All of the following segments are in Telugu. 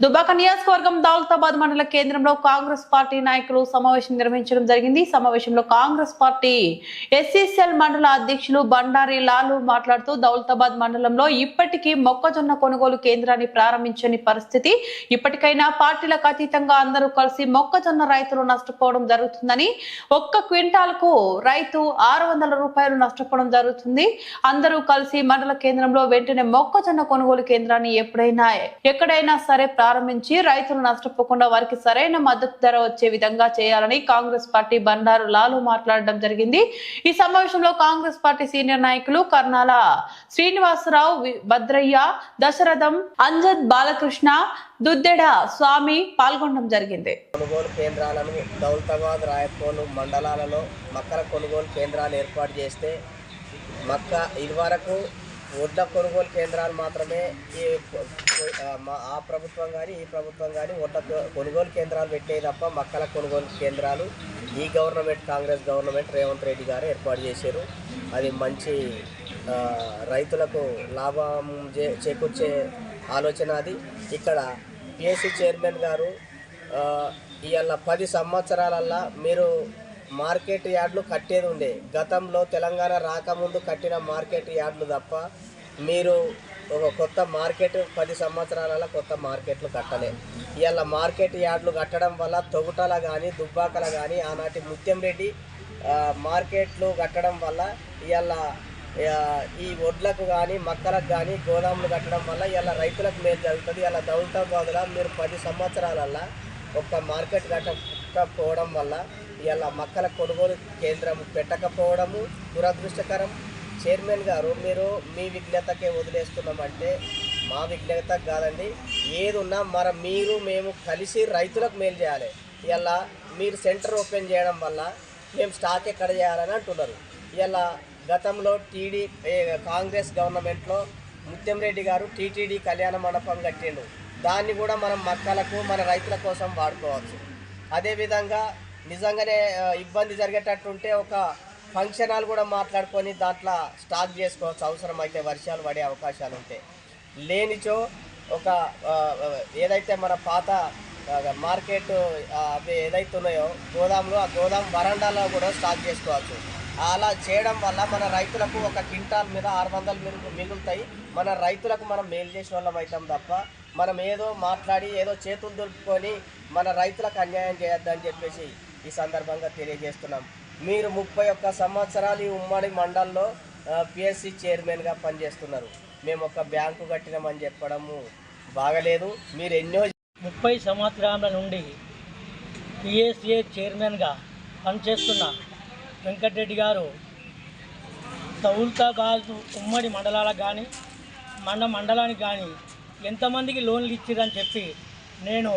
Dubbaka నియోజకవర్గం దౌలతాబాద్ మండల కేంద్రంలో కాంగ్రెస్ పార్టీ నాయకులు సమావేశం నిర్వహించడం జరిగింది. సమావేశంలో కాంగ్రెస్ పార్టీ ఎస్సీసీఎల్ మండల అధ్యక్షులు బండారి లాలు మాట్లాడుతూ దౌలతాబాద్ మండలంలో ఇప్పటికీ మొక్కజొన్న కొనుగోలు కేంద్రాన్ని ప్రారంభించని పరిస్థితి. ఇప్పటికైనా పార్టీలకు అతీతంగా అందరూ కలిసి మొక్కజొన్న రైతులు నష్టపోవడం జరుగుతుందని ఒక్క క్వింటాల్కు రైతు ఆరు వందల రూపాయలు నష్టపోవడం జరుగుతుంది. అందరూ కలిసి మండల కేంద్రంలో వెంటనే మొక్కజొన్న కొనుగోలు కేంద్రాన్ని ఎప్పుడైనా ఎక్కడైనా సరే ప్రారంభించి రైతులు నష్టపోకుండా వారికి సరైన మద్దతు ధర వచ్చే విధంగా చేయాలని కాంగ్రెస్ పార్టీ బండారు లాలు మాట్లాడడం జరిగింది. ఈ సమావేశంలో కాంగ్రెస్ పార్టీ సీనియర్ నాయకులు కర్నాల శ్రీనివాసరావు భద్రయ్య దశరథం అంజద్ బాలకృష్ణ దుద్దెడ స్వామి పాల్గొనడం జరిగింది. కొనుగోలు కేంద్రాలను దౌలతాబాద్ రాయపోలు మండలాలలో మక్కల కొనుగోలు కేంద్రాలు ఏర్పాటు చేస్తే మక్క ఇదివరకు వడ్ల కొనుగోలు కేంద్రాలు మాత్రమే ఈ ఆ ప్రభుత్వం కానీ ఈ ప్రభుత్వం కానీ వడ్ల కొనుగోలు కేంద్రాలు పెట్టే తప్ప మక్కల కొనుగోలు కేంద్రాలు ఈ గవర్నమెంట్ కాంగ్రెస్ గవర్నమెంట్ రేవంత్ రెడ్డి గారు ఏర్పాటు చేశారు. అది మంచి రైతులకు లాభం చే- చేకూర్చే ఆలోచన అది. ఇక్కడ పిఎస్సి చైర్మన్ గారు ఇవాళ పది సంవత్సరాలల్లా మీరు మార్కెట్ యార్డ్లు కట్టేది ఉండే. గతంలో తెలంగాణ రాకముందు కట్టిన మార్కెట్ యార్డ్లు తప్ప మీరు ఒక కొత్త మార్కెట్ పది సంవత్సరాల కొత్త మార్కెట్లు కట్టలే. ఇవాళ మార్కెట్ యార్డ్లు కట్టడం వల్ల తొగుటల కానీ దుబ్బాకల కానీ ఆనాటి ముత్యం రెడ్డి మార్కెట్లు కట్టడం వల్ల ఇవాళ ఈ వడ్లకు కానీ మక్కలకు కానీ గోదాములు కట్టడం వల్ల ఇలా రైతులకు మేలు జరుగుతుంది. ఇలా దౌలతాబాద్లో మీరు పది సంవత్సరాలల్లో ఒక్క మార్కెట్ కట్టకపోవడం వల్ల ఇలా మక్కల కొనుగోలు కేంద్రం పెట్టకపోవడము దురదృష్టకరం. చైర్మన్ గారు మీరు మీ విజ్ఞతకే వదిలేస్తున్నామంటే మా విజ్ఞత కాదండి. ఏదున్నా మరి మీరు మేము కలిసి రైతులకు మేలు చేయాలి. ఇలా మీరు సెంటర్ ఓపెన్ చేయడం వల్ల మేము స్టాక్ ఎక్కడ చేయాలని అంటున్నారు. ఇలా గతంలో టీడీ కాంగ్రెస్ గవర్నమెంట్లో ముత్యం రెడ్డి గారు టీటీడీ కళ్యాణ మండపం కట్టిండు. దాన్ని కూడా మనం మక్కలకు మన రైతుల కోసం వాడుకోవచ్చు. అదేవిధంగా నిజంగానే ఇబ్బంది జరిగేటట్టుంటే ఒక ఫంక్షన్ హాల్ కూడా మాట్లాడుకొని దాంట్లో స్టాక్ చేసుకోవచ్చు అవసరం అయితే వర్షాలు పడే అవకాశాలు ఉంటాయి లేనిచో ఒక ఏదైతే మన పాత మార్కెట్ అవి ఏదైతే ఉన్నాయో గోదాములు ఆ గోదాం వరండాలో కూడా స్టాక్ చేసుకోవచ్చు. అలా చేయడం వల్ల మన రైతులకు ఒక క్వింటాల్ మీద ఆరు వందలు మిగులు మిగులుతాయి మన రైతులకు మనం మేలు చేసిన వాళ్ళం అవుతాం తప్ప మనం ఏదో మాట్లాడి ఏదో చేతులు దొరుకుకొని మన రైతులకు అన్యాయం చేయొద్దని చెప్పేసి ఈ సందర్భంగా తెలియజేస్తున్నాం. మీరు ముప్పై ఒక్క సంవత్సరాలు ఈ ఉమ్మడి మండల్లో పిఎస్సి చైర్మన్గా పనిచేస్తున్నారు. మేము ఒక బ్యాంకు కట్టినామని చెప్పడము బాగలేదు. మీరు ఎన్నో ముప్పై సంవత్సరాల నుండి పిఎస్ఏ చైర్మన్గా పనిచేస్తున్న వెంకటరెడ్డి గారు తౌల్తాబాద్ ఉమ్మడి మండలాలకు కానీ మండ మండలానికి కానీ ఎంతమందికి లోన్లు ఇచ్చిరని చెప్పి నేను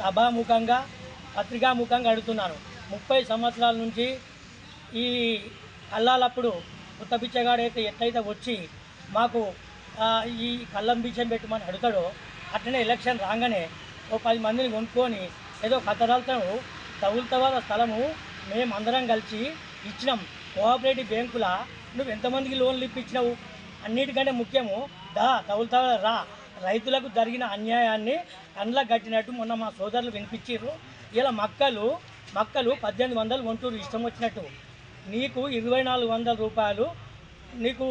సభాముఖంగా పత్రికాముఖంగా అడుగుతున్నాను ముప్పై సంవత్సరాల నుంచి ఈ కల్లాలప్పుడు కొత్త బిచ్చగాడైతే ఎట్లయితే వచ్చి మాకు ఈ కళ్ళం బిచ్చం పెట్టమని అడుగుతాడో అట్లనే ఎలక్షన్ రాగానే ఓ పది మందిని కొనుక్కొని ఏదో కథరాలతో తగులుతవాల స్థలము మేమందరం కలిసి ఇచ్చినాం. కోఆపరేటివ్ బ్యాంకుల నువ్వు ఎంతమందికి లోన్లు ఇప్పించినావు? అన్నిటికంటే ముఖ్యము దా తగులుతవ రా. రైతులకు జరిగిన అన్యాయాన్ని కండ్లకు కట్టినట్టు మొన్న మా సోదరులు వినిపించారు ఇలా మక్కలు మక్కలు పద్దెనిమిది వందలు ఒంటూరు ఇష్టం వచ్చినట్టు. నీకు ఇరవై నాలుగు వందల రూపాయలు నీకు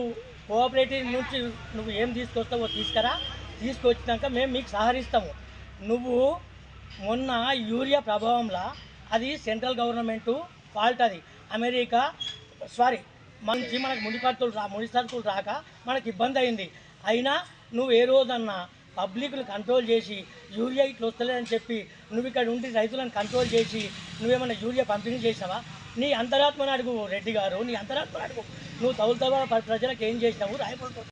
కోఆపరేటివ్ నుంచి నువ్వు ఏం తీసుకొస్తావో తీసుకురా. తీసుకొచ్చినాక మేము మీకు సహరిస్తాము నువ్వు మొన్న యూరియా ప్రభావంలో అది సెంట్రల్ గవర్నమెంటు ఫాల్ట్ అది. అమెరికా సారీ మంచి మనకు ముడి రా ముడి సరుకులు రాక మనకి ఇబ్బంది అయింది. అయినా నువ్వు ఏ రోజన్నా పబ్లిక్ను కంట్రోల్ చేసి యూరియా ఇట్లా వస్తలేదని చెప్పి నువ్వు ఇక్కడ ఉండి రైతులను కంట్రోల్ చేసి నువ్వేమన్నా యూరియా పంపిణీ చేసావా? నీ అంతరాత్మను అడుగు రెడ్డి గారు నీ అంతరాత్మను అడుగు. నువ్వు తౌలుతావా ప్రజలకు ఏం చేసినావు? రాయపడుతుంది